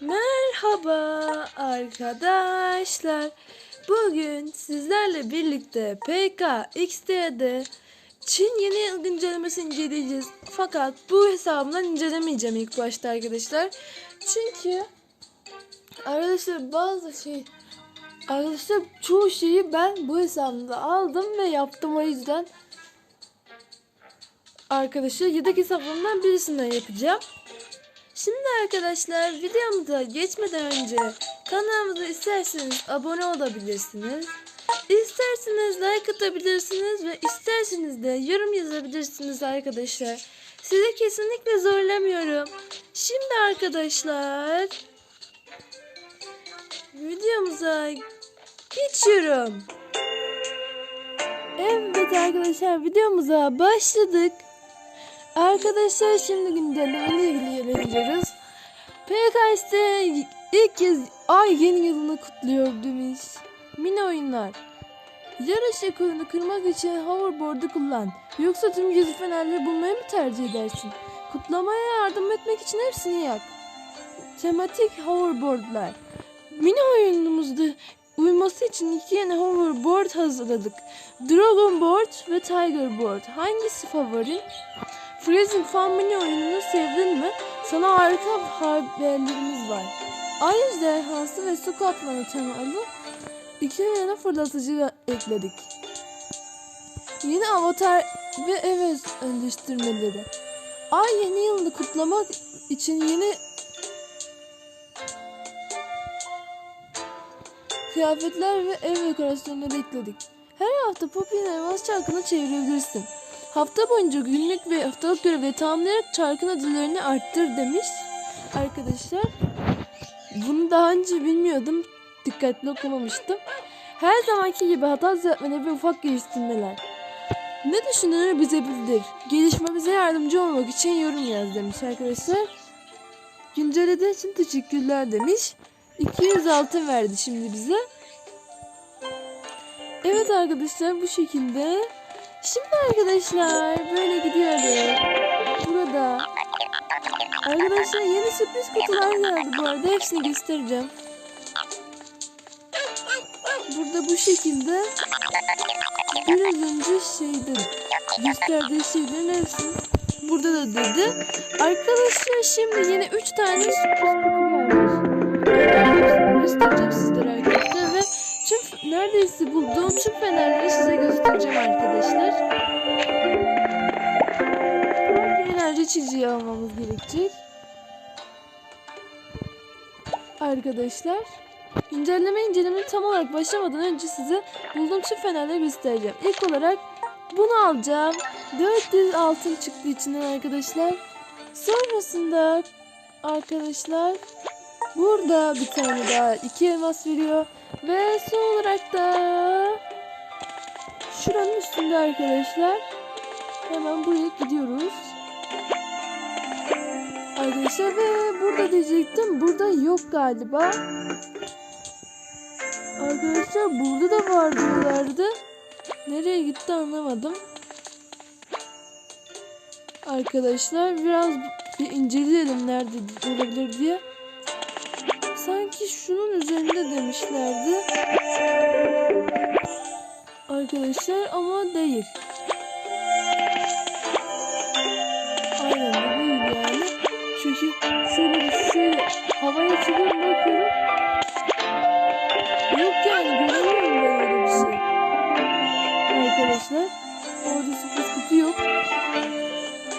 Merhaba arkadaşlar. Bugün sizlerle birlikte PKXD'de Çin yeni yıl güncellemesini inceleyeceğiz. Fakat bu hesabımdan incelemeyeceğim ilk başta arkadaşlar. Çünkü arkadaşlar bazı şey arkadaşlar çoğu şeyi ben bu hesabımda aldım ve yaptım o yüzden arkadaşlar yedek hesaplarımdan birisinden yapacağım. Şimdi arkadaşlar videomuza geçmeden önce kanalımıza isterseniz abone olabilirsiniz. İsterseniz like atabilirsiniz ve isterseniz de yorum yazabilirsiniz arkadaşlar. Sizi kesinlikle zorlamıyorum. Şimdi arkadaşlar videomuza geçiyorum. Evet arkadaşlar videomuza başladık. Arkadaşlar şimdi güncellemeyle ilgili ilerliyoruz. PKS'te ilk kez ay yeni yılını kutluyor demiş. Mini oyunlar. Yarış rekorunu kırmak için hoverboard'u kullan. Yoksa tüm gezi fenerleri bulmayı mı tercih edersin? Kutlamaya yardım etmek için hepsini yak. Tematik hoverboardlar. Mini oyunumuzda uyması için iki yeni hoverboard hazırladık. Dragon Board ve Tiger Board. Hangisi favorin? Freezing mini oyununu sevdin mi? Sana harika haberlerimiz var. Ay ejderhası ve su kaplanı temalı iki yeni fırlatıcı ekledik. Yeni avatar ve ev eleştirmeleri. Ay yeni yılını kutlamak için yeni kıyafetler ve ev dekorasyonları ekledik. Her hafta Poppy'nin elmas çarkını çevirebilirsin. Hafta boyunca günlük ve haftalık görevleri tamamlayarak çarkın ödüllerini arttır demiş arkadaşlar. Bunu daha önce bilmiyordum. Dikkatli okumamıştım. Her zamanki gibi hata düzeltmeleri ve ufak geliştirmeler. Ne düşündüğünü bize bildir. Gelişmemize yardımcı olmak için yorum yaz demiş arkadaşlar. Güncellediğin için teşekkürler demiş. 200 altın verdi şimdi bize. Evet arkadaşlar bu şekilde. Şimdi arkadaşlar böyle gidiyoruz. Burada. Arkadaşlar yeni sürpriz kutular geldi bu arada. Hepsini göstereceğim. Burada bu şekilde biraz önce şeydi gösterdiği şeylerin hepsini burada da dedi. Arkadaşlar şimdi yine 3 tane sürpriz kutu gelmiş. Göstereceğim sizlere neredeyse bulduğum tüm fenerleri size göstereceğim arkadaşlar. Enerji çiziği almamız gerekecek. Arkadaşlar güncelleme incelemenin tam olarak başlamadan önce size bulduğum tüm fenerleri göstereceğim. İlk olarak bunu alacağım. 400 altın çıktı içinden arkadaşlar. Sonrasında arkadaşlar burada bir tane daha iki elmas veriyor. Ve son olarak da şuranın üstünde arkadaşlar. Hemen buraya gidiyoruz. Arkadaşlar ve burada diyecektim. Burada yok galiba. Arkadaşlar burada da var diyorlardı. Nereye gitti anlamadım. Arkadaşlar biraz bir inceleyelim nerede olabilir diye. Sanki şunun üzerinde demişlerdi. Arkadaşlar ama değil. Aynen bu değil yani. Çünkü şöyle şöyle havaya çıkıp bakıyorum. Yok yani göremiyorum böyle bir şey. Arkadaşlar orada sürpriz kutu yok.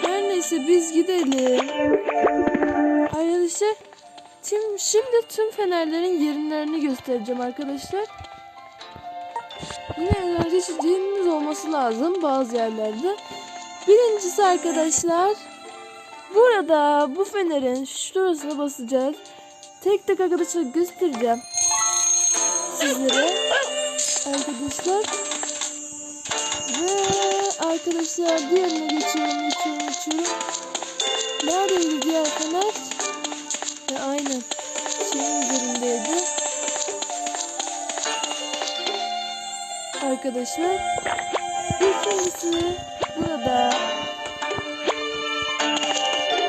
Her neyse biz gidelim. Arkadaşlar Tüm, şimdi tüm fenerlerin yerinlerini göstereceğim arkadaşlar. Yine enerji çiziğiniz olması lazım bazı yerlerde. Birincisi arkadaşlar burada bu fenerin şurasına basacağız. Tek tek arkadaşlar göstereceğim sizlere arkadaşlar. Ve arkadaşlar diğerine geçiyorum geçiyorum geçiyorum. Neredeydi diğer fener? Ve aynen şeyin üzerindeydi. Arkadaşlar ikincisi burada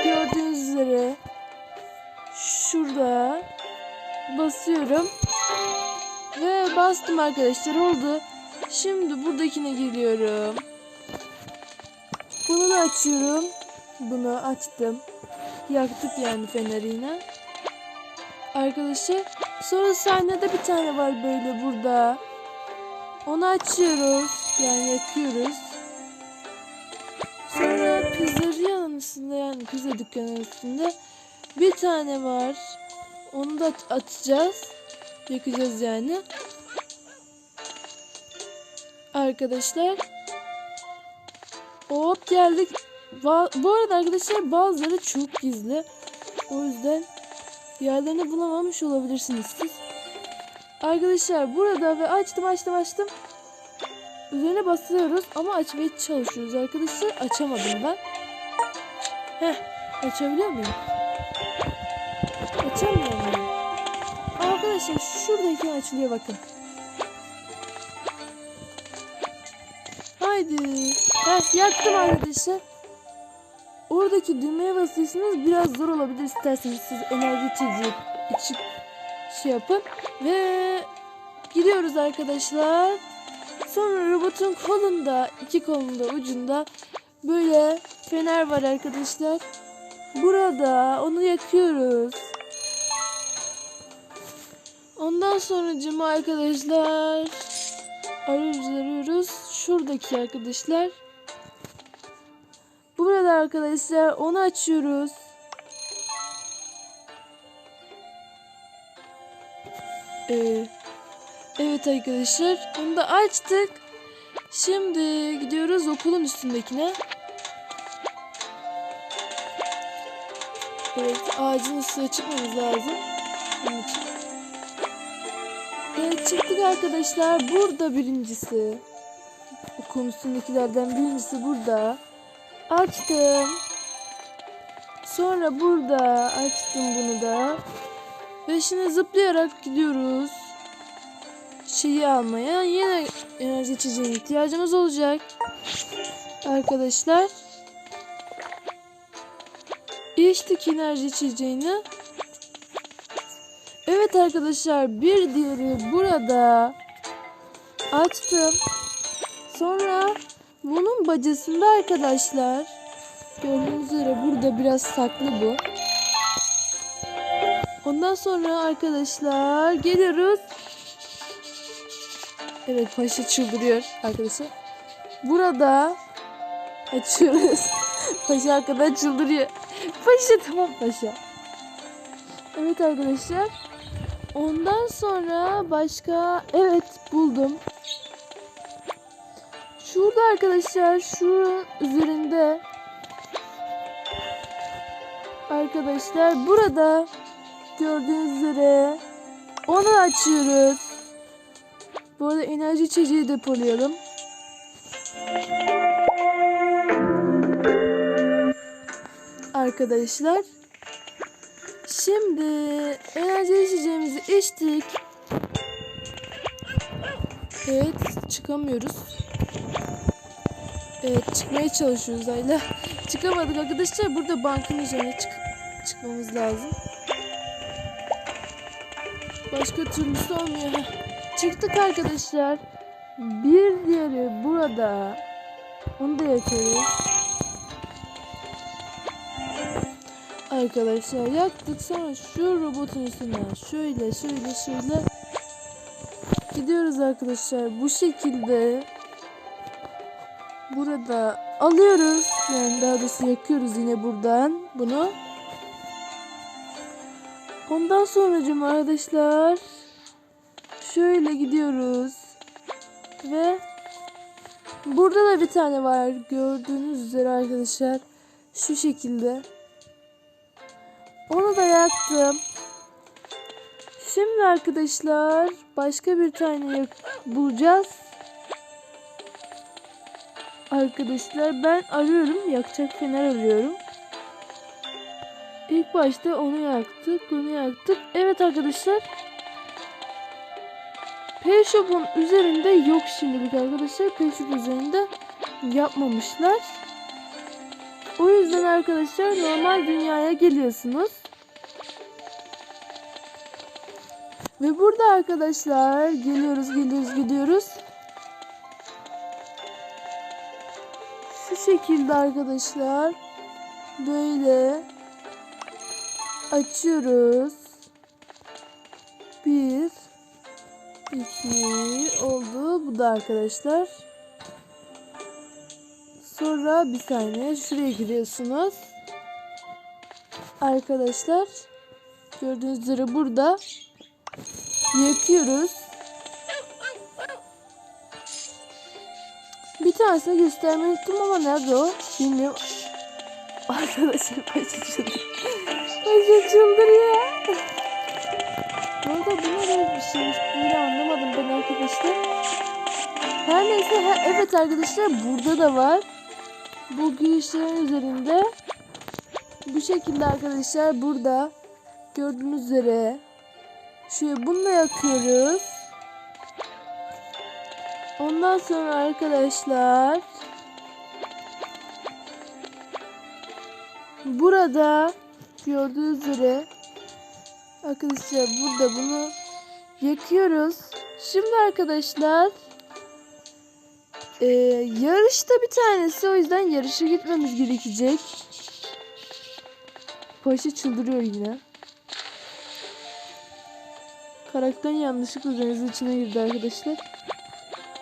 gördüğünüz üzere şurada basıyorum. Ve bastım arkadaşlar oldu. Şimdi buradakine geliyorum. Bunu da açıyorum. Bunu açtım. Yaktık yani feneri yine. Arkadaşlar sonra sahnede bir tane var böyle burada. Onu açıyoruz. Yani yakıyoruz. Sonra pizzeriyanın üstünde yani pizza dükkanının üstünde bir tane var. Onu da at- atacağız. Yakacağız yani. Arkadaşlar. Hop geldik. Bu arada arkadaşlar bazıları çok gizli. O yüzden yerlerini bulamamış olabilirsiniz siz. Arkadaşlar burada ve açtım açtım açtım. Üzerine basıyoruz ama açmaya çalışıyoruz arkadaşlar. Açamadım ben. Heh, açabiliyor muyum? Açamıyor muyum? Arkadaşlar şuradaki açılıyor bakın. Haydi. Heh, yaktım arkadaşlar. Oradaki düğmeye basıyorsunuz biraz zor olabilir isterseniz siz enerji içeceği içip şey yapın ve gidiyoruz arkadaşlar. Sonra robotun kolunda iki kolunda ucunda böyle fener var arkadaşlar. Burada onu yakıyoruz. Ondan sonra cima arkadaşlar arıyoruz arıyoruz. Şuradaki arkadaşlar. Arkadaşlar onu açıyoruz. Ee, evet arkadaşlar onu da açtık. Şimdi gidiyoruz okulun üstündekine. Evet ağacın üstüne çıkmamız lazım. Bunun. Evet çıktık arkadaşlar. Burada birincisi. Okulun üstündekilerden birincisi burada. Açtım. Sonra burada açtım bunu da. Ve şimdi zıplayarak gidiyoruz. Şeyi almaya. Yine enerji içeceğine ihtiyacımız olacak. Arkadaşlar. İçtik enerji içeceğini. Evet arkadaşlar bir diğeri burada. Açtım. Sonra bunun bacasında arkadaşlar. Gördüğünüz üzere burada biraz saklı bu. Ondan sonra arkadaşlar geliyoruz. Evet paşa çıldırıyor arkadaşlar. Burada açıyoruz. paşa arkadan çıldırıyor. Paşa tamam paşa. Evet arkadaşlar. Ondan sonra başka evet buldum. Şurada arkadaşlar şu üzerinde arkadaşlar burada gördüğünüz üzere onu açıyoruz. Bu arada enerji içeceği depolayalım. Arkadaşlar Şimdi enerji içeceğimizi içtik. Evet çıkamıyoruz. Evet çıkmaya çalışıyoruz Ayla. Çıkamadık arkadaşlar. Burada bankın üzerine çık çıkmamız lazım. Başka türlüsü olmuyor. Çıktık arkadaşlar. Bir diğeri burada. Onu da yakıyoruz. Arkadaşlar yaktık sonra şu robotun üstünden şöyle şöyle şöyle gidiyoruz arkadaşlar bu şekilde burada alıyoruz. Yani daha doğrusu yakıyoruz yine buradan bunu. Ondan sonra arkadaşlar şöyle gidiyoruz. Ve burada da bir tane var. Gördüğünüz üzere arkadaşlar şu şekilde. Onu da yaktım. Şimdi arkadaşlar başka bir tane bulacağız. Arkadaşlar ben arıyorum. Yakacak fener arıyorum. İlk başta onu yaktık. Onu yaktık. Evet arkadaşlar. Payshop'un üzerinde yok şimdilik arkadaşlar. Payshop üzerinde yapmamışlar. O yüzden arkadaşlar normal dünyaya geliyorsunuz. Ve burada arkadaşlar geliyoruz geliyoruz gidiyoruz. Şekilde arkadaşlar böyle açıyoruz. Bir, iki oldu. Bu da arkadaşlar. Sonra bir saniye şuraya giriyorsunuz. Arkadaşlar gördüğünüz üzere burada yakıyoruz. Tanesini göstermeyi unuttum ama nerede o? Bilmiyorum. Arkadaşlar başı çıldırıyor. Başı çıldırıyor. Bu arada bu ne bir şeymiş? Böyle anlamadım ben arkadaşlar. Her neyse ha, evet arkadaşlar burada da var. Bu girişlerin üzerinde bu şekilde arkadaşlar burada gördüğünüz üzere şöyle bununla yakıyoruz. Ondan sonra arkadaşlar burada gördüğünüz üzere arkadaşlar burada bunu yakıyoruz. Şimdi arkadaşlar e, yarışta bir tanesi o yüzden yarışa gitmemiz gerekecek. Paşa çıldırıyor yine. Karakterin yanlışlıkla denizin içine girdi arkadaşlar.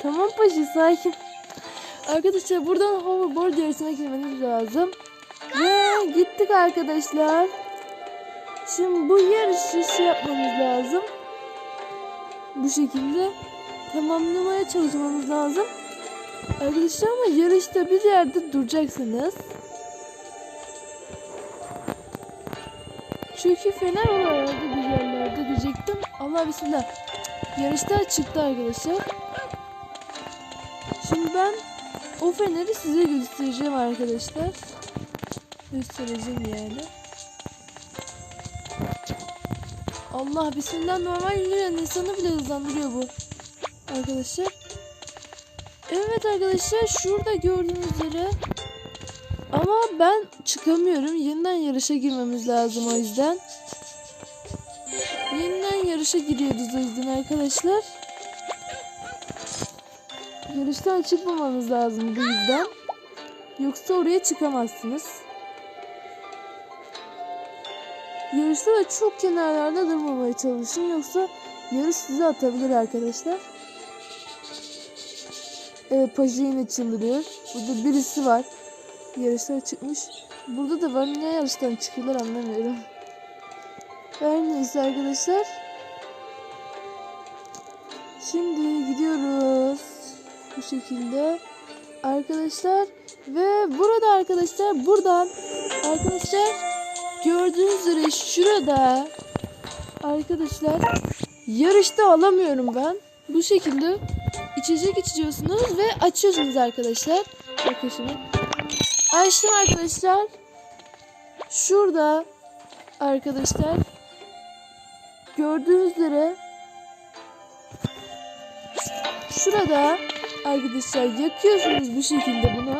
Tamam paşa sakin. Arkadaşlar buradan hoverboard yarışına girmeniz lazım. Ve gittik arkadaşlar. Şimdi bu yarışı şey yapmamız lazım. Bu şekilde tamamlamaya çalışmamız lazım. Arkadaşlar ama yarışta bir yerde duracaksınız. Çünkü fener oralarda bir yerlerde diyecektim. Allah bismillah. Yarışta çıktı arkadaşlar. Şimdi ben o feneri size göstereceğim arkadaşlar. Göstereceğim yani. Allah bismillah normal yürüyen insanı bile hızlandırıyor bu. Arkadaşlar. Evet arkadaşlar şurada gördüğünüz üzere. Ama ben çıkamıyorum. Yeniden yarışa girmemiz lazım o yüzden. Yeniden yarışa giriyoruz o yüzden arkadaşlar. Yarıştan çıkmamanız lazım bu yüzden. Yoksa oraya çıkamazsınız. Yarışta da çok kenarlarda durmamaya çalışın yoksa yarış sizi atabilir arkadaşlar. Evet Paşa yine çıldırıyor. Burada birisi var. Yarıştan çıkmış. Burada da var. Niye yarıştan çıkıyorlar anlamıyorum. Her neyse arkadaşlar. Şimdi gidiyoruz. Bu şekilde. Arkadaşlar. Ve burada arkadaşlar buradan arkadaşlar gördüğünüz üzere şurada arkadaşlar yarışta alamıyorum ben. Bu şekilde içecek içiyorsunuz ve açıyorsunuz arkadaşlar. Bakın şimdi. Açtım arkadaşlar. Şurada arkadaşlar gördüğünüz üzere şurada arkadaşlar yakıyorsunuz bu şekilde bunu.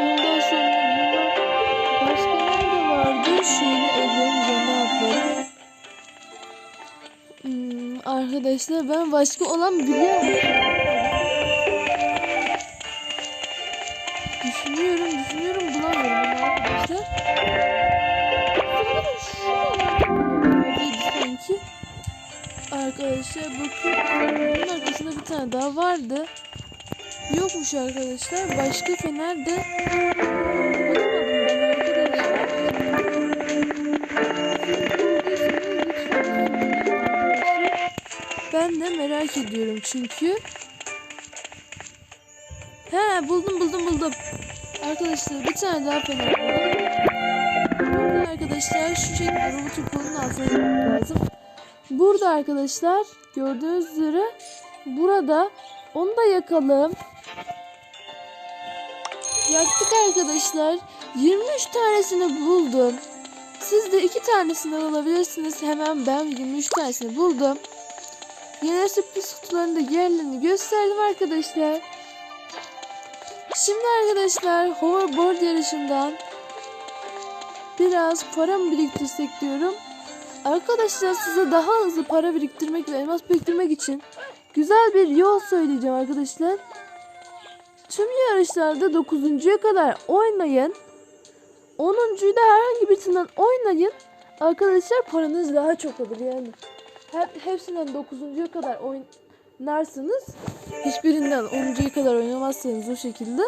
Ondan sonra bunlar başka nerede vardı? Şöyle evlerin üzerine atlarım. Hmm, arkadaşlar ben başka olan biliyorum. Düşünüyorum, düşünüyorum bulamıyorum arkadaşlar. Arkadaşlar bakın bunun arkasında bir tane daha vardı. Yokmuş arkadaşlar. Başka fener de ben de merak ediyorum çünkü. He buldum buldum buldum. Arkadaşlar bir tane daha fener buldum. Arkadaşlar şu şekilde robotun kolunun altına lazım. Burada arkadaşlar gördüğünüz üzere burada onu da yakalım. Yaktık arkadaşlar. 23 tanesini buldum. Siz de iki tanesini alabilirsiniz. Hemen ben 23 tanesini buldum. Yine sürpriz kutularında yerlerini gösterdim arkadaşlar. Şimdi arkadaşlar hoverboard yarışından biraz para mı biriktirsek diyorum. Arkadaşlar size daha hızlı para biriktirmek ve elmas biriktirmek için güzel bir yol söyleyeceğim arkadaşlar. Tüm yarışlarda 9.ya kadar oynayın. 10.yu da herhangi birisinden oynayın. Arkadaşlar paranız daha çok olur yani. Hep, hepsinden 9.ya kadar oynarsınız. Hiçbirinden 10.ya kadar oynamazsanız o şekilde.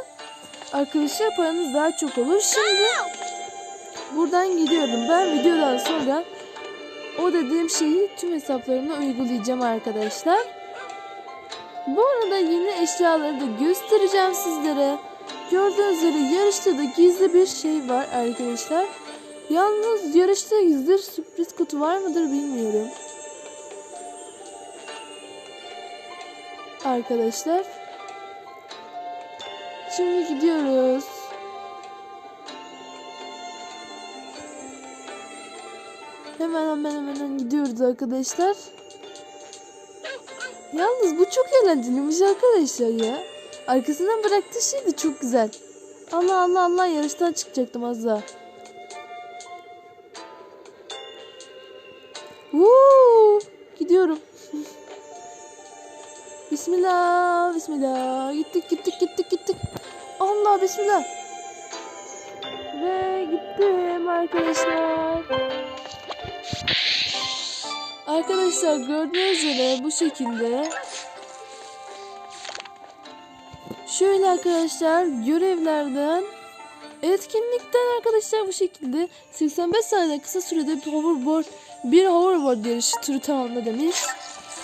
Arkadaşlar paranız daha çok olur. Şimdi buradan gidiyorum. Ben videodan sonra o dediğim şeyi tüm hesaplarımda uygulayacağım arkadaşlar. Bu arada yeni eşyaları da göstereceğim sizlere. Gördüğünüz üzere yarışta da gizli bir şey var arkadaşlar. Yalnız yarışta gizli sürpriz kutu var mıdır bilmiyorum. Arkadaşlar. Şimdi gidiyoruz. Hemen hemen hemen gidiyoruz arkadaşlar. Yalnız bu çok eğlenceliymiş arkadaşlar ya. Arkasından bıraktığı şey çok güzel. Allah Allah Allah yarıştan çıkacaktım az daha. Woo! Gidiyorum. bismillah, bismillah. Gittik, gittik, gittik, gittik. Allah bismillah. Ve gittim arkadaşlar. Arkadaşlar gördüğünüz üzere bu şekilde. Şöyle arkadaşlar görevlerden etkinlikten arkadaşlar bu şekilde 85 saniye kısa sürede bir hoverboard bir hoverboard yarışı turu tamamla demiş.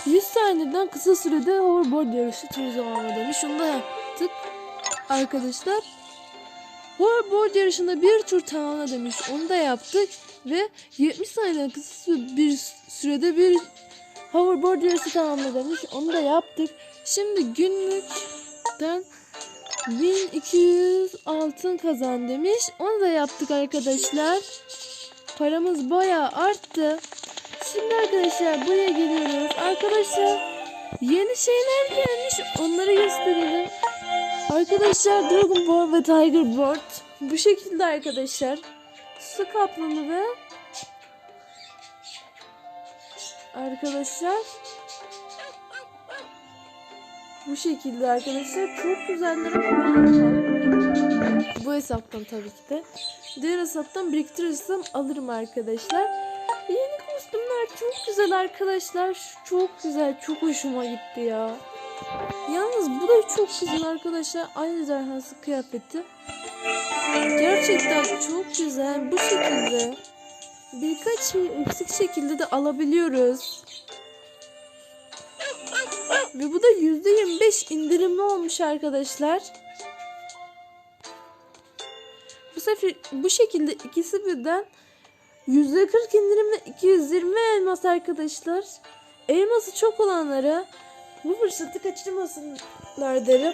100 saniyeden kısa sürede hoverboard yarışı turu tamamla demiş. Onu da yaptık arkadaşlar. Hoverboard yarışında bir tur tamamla demiş. Onu da yaptık ve 70 saniyeden kısa bir sürede bir hoverboard yarışı tamamla demiş. Onu da yaptık. Şimdi günlükten 1200 altın kazan demiş. Onu da yaptık arkadaşlar. Paramız bayağı arttı. Şimdi arkadaşlar buraya geliyoruz. Arkadaşlar yeni şeyler gelmiş. Onları gösterelim. Arkadaşlar Dragon Ball ve Tiger Board bu şekilde arkadaşlar. Su kaplanı ve arkadaşlar bu şekilde arkadaşlar çok güzeller bu hesaptan tabii ki de. Diğer hesaptan biriktirirsem alırım arkadaşlar. Yeni kostümler çok güzel arkadaşlar. Çok güzel. Çok hoşuma gitti ya. Yalnız bu da çok güzel arkadaşlar. Aynı zerhası kıyafeti. Gerçekten çok güzel. Bu şekilde birkaç şey eksik şekilde de alabiliyoruz. Ve bu da %25 indirimli olmuş arkadaşlar. Bu sefer bu şekilde ikisi birden %40 indirimle 220 elmas arkadaşlar. Elması çok olanlara bu fırsatı kaçırmasınlar derim.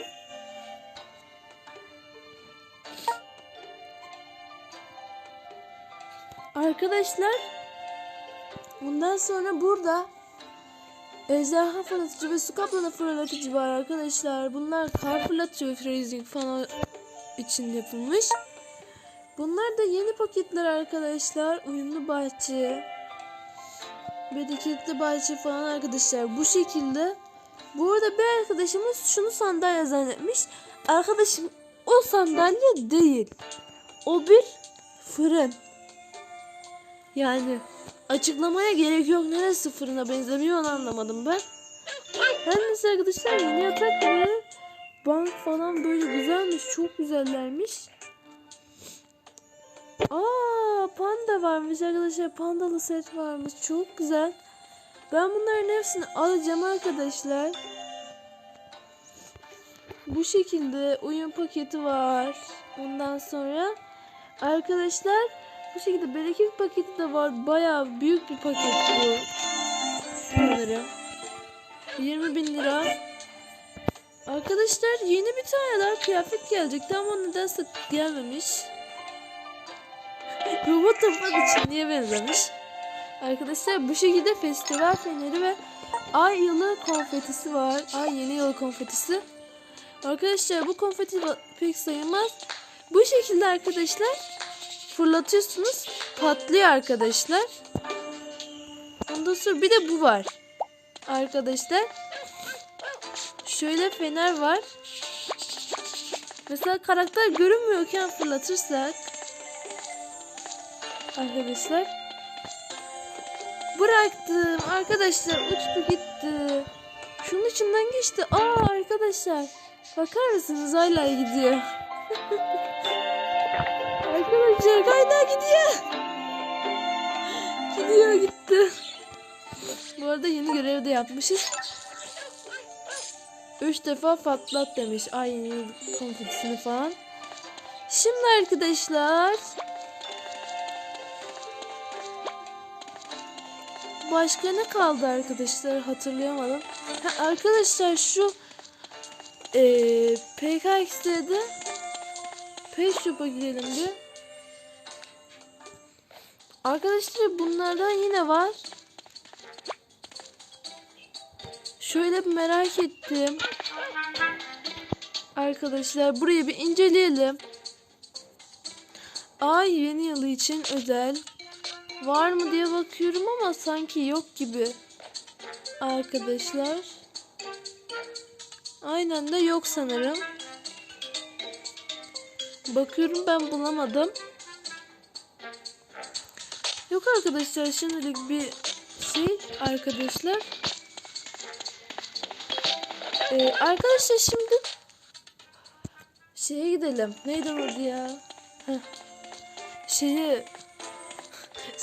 Arkadaşlar bundan sonra burada ejderha fırlatıcı ve su kaplanı fırlatıcı var arkadaşlar. Bunlar kar fırlatıcı ve freezing falan için yapılmış. Bunlar da yeni paketler arkadaşlar. Uyumlu bahçe. Bereketli bahçe falan arkadaşlar. Bu şekilde. Bu arada bir arkadaşımız şunu sandalye zannetmiş. Arkadaşım o sandalye değil. O bir fırın. Yani açıklamaya gerek yok. Neresi fırına benzemiyor onu anlamadım ben. Her neyse arkadaşlar yeni yatak ve bank falan böyle güzelmiş. Çok güzellermiş. Aa panda varmış arkadaşlar. Pandalı set varmış. Çok güzel. Ben bunların hepsini alacağım arkadaşlar. Bu şekilde oyun paketi var. Bundan sonra arkadaşlar bu şekilde bereket paketi de var. Bayağı büyük bir paket bu. Sanırım. 20 bin lira. Arkadaşlar yeni bir tane daha kıyafet gelecekti ama nedense gelmemiş. Robot toprak için niye benzemiş? Arkadaşlar bu şekilde festival feneri ve ay yılı konfetisi var. Ay yeni yılı konfetisi. Arkadaşlar bu konfeti pek sayılmaz. Bu şekilde arkadaşlar fırlatıyorsunuz. Patlıyor arkadaşlar. Ondan sonra bir de bu var. Arkadaşlar. Şöyle fener var. Mesela karakter görünmüyorken fırlatırsak. Arkadaşlar. Bıraktım. Arkadaşlar uçtu gitti. Şunun içinden geçti. Aa arkadaşlar. Bakar mısınız hala gidiyor. arkadaşlar hala gidiyor. Gidiyor gitti. Bu arada yeni görev de yapmışız. Üç defa patlat demiş. Aynı konfetisini falan. Şimdi arkadaşlar. Başka ne kaldı arkadaşlar hatırlayamadım. Ha, arkadaşlar şu eee PKX'de Pet Shop'a bir. Arkadaşlar bunlardan yine var. Şöyle bir merak ettim. Arkadaşlar burayı bir inceleyelim. Ay yeni yılı için özel. Var mı diye bakıyorum ama sanki yok gibi. Arkadaşlar. Aynen de yok sanırım. Bakıyorum ben bulamadım. Yok arkadaşlar şimdilik bir şey arkadaşlar. Ee, arkadaşlar şimdi şeye gidelim. Neydi orada ya? Heh. Şeyi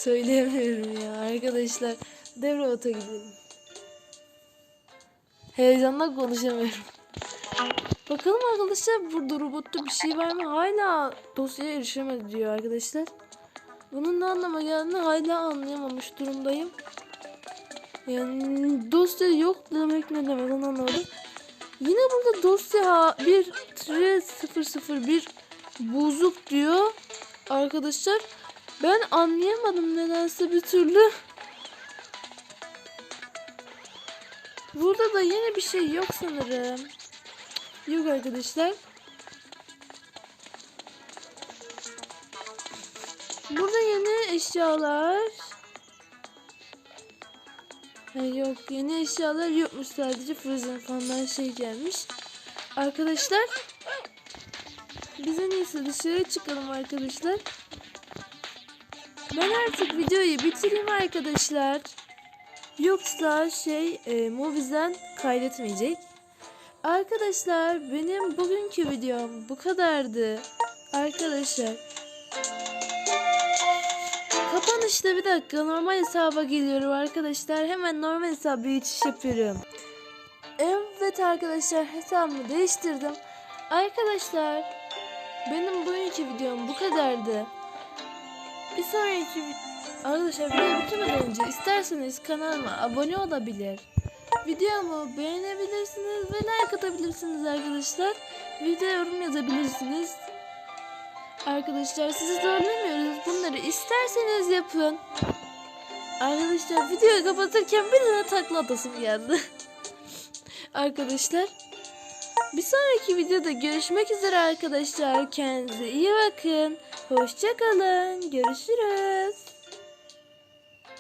söyleyemiyorum ya arkadaşlar. Devre gidelim. Heyecanla konuşamıyorum. Bakalım arkadaşlar burada robotta bir şey var mı? Hala dosyaya erişemedi diyor arkadaşlar. Bunun ne anlama geldiğini hala anlayamamış durumdayım. Yani dosya yok demek ne demek onu anlamadım. Yine burada dosya 1 001 bozuk diyor. Arkadaşlar ben anlayamadım nedense bir türlü. Burada da yine bir şey yok sanırım. Yok arkadaşlar. Burada yeni eşyalar. Ha, yok yeni eşyalar yokmuş sadece Frozen fandan şey gelmiş. Arkadaşlar biz en iyisi dışarı çıkalım arkadaşlar. Ben artık videoyu bitireyim arkadaşlar. Yoksa şey e, Movies'den kaydetmeyecek. Arkadaşlar benim bugünkü videom bu kadardı. Arkadaşlar. Kapanışta bir dakika normal hesaba geliyorum arkadaşlar. Hemen normal hesaba geçiş yapıyorum. Evet arkadaşlar hesabımı değiştirdim. Arkadaşlar benim bugünkü videom bu kadardı. Bir sonraki Arkadaşlar video bitirmeden önce isterseniz kanalıma abone olabilir. Videomu beğenebilirsiniz ve like atabilirsiniz arkadaşlar. Video yorum yazabilirsiniz. Arkadaşlar sizi zorlamıyoruz. Bunları isterseniz yapın. Arkadaşlar videoyu kapatırken bir tane takla atasım geldi. arkadaşlar. Bir sonraki videoda görüşmek üzere arkadaşlar. Kendinize iyi bakın. Hoşçakalın. Görüşürüz.